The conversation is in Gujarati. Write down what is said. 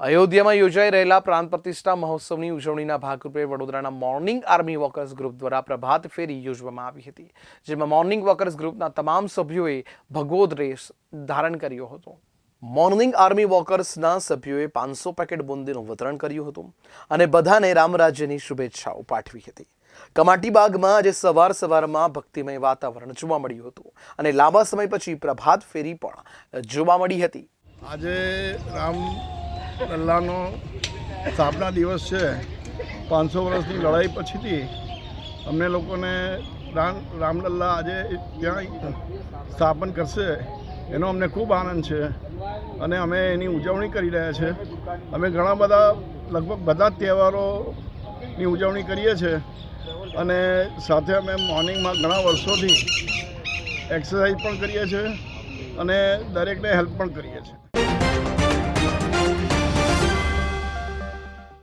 અયોધ્યામાં યોજાઈ રહેલા પ્રાણ પ્રતિષ્ઠા મહોત્સવની ઉજવણીના ભાગરૂપે વડોદરાના મોર્નિંગ આર્મી વોકર્સ ગ્રુપ દ્વારા પ્રભાત ફેરી યોજવામાં આવી હતી, જેમાં મોર્નિંગ વોકર્સ ગ્રુપના તમામ સભ્યોએ ભગવો ડ્રેસ ધારણ કર્યો હતો. મોર્નિંગ આર્મી વોકર્સના સભ્યોએ પાંચસો પેકેટ બુંદીનું વિતરણ કર્યું હતું અને બધાને રામરાજ્યની શુભેચ્છાઓ પાઠવી હતી. કમાટીબાગમાં આજે સવાર સવારમાં ભક્તિમય વાતાવરણ જોવા મળ્યું હતું અને લાંબા સમય પછી પ્રભાત ફેરી પણ જોવા મળી હતી. આજે રામ લલ્લાનો સ્થાપના દિવસ છે. પાંચસો વર્ષની લડાઈ પછીથી અમને લોકોને રામ, રામલલ્લા આજે ત્યાં સ્થાપન કરશે. એનો અમને ખૂબ આનંદ છે અને અમે એની ઉજવણી કરી રહ્યા છે. અમે ઘણા બધા, લગભગ બધા જ તહેવારોની ઉજવણી કરીએ છીએ અને સાથે અમે મોર્નિંગમાં ઘણા વર્ષોથી એક્સરસાઇઝ પણ કરીએ છીએ અને દરેકને હેલ્પ પણ કરીએ છીએ.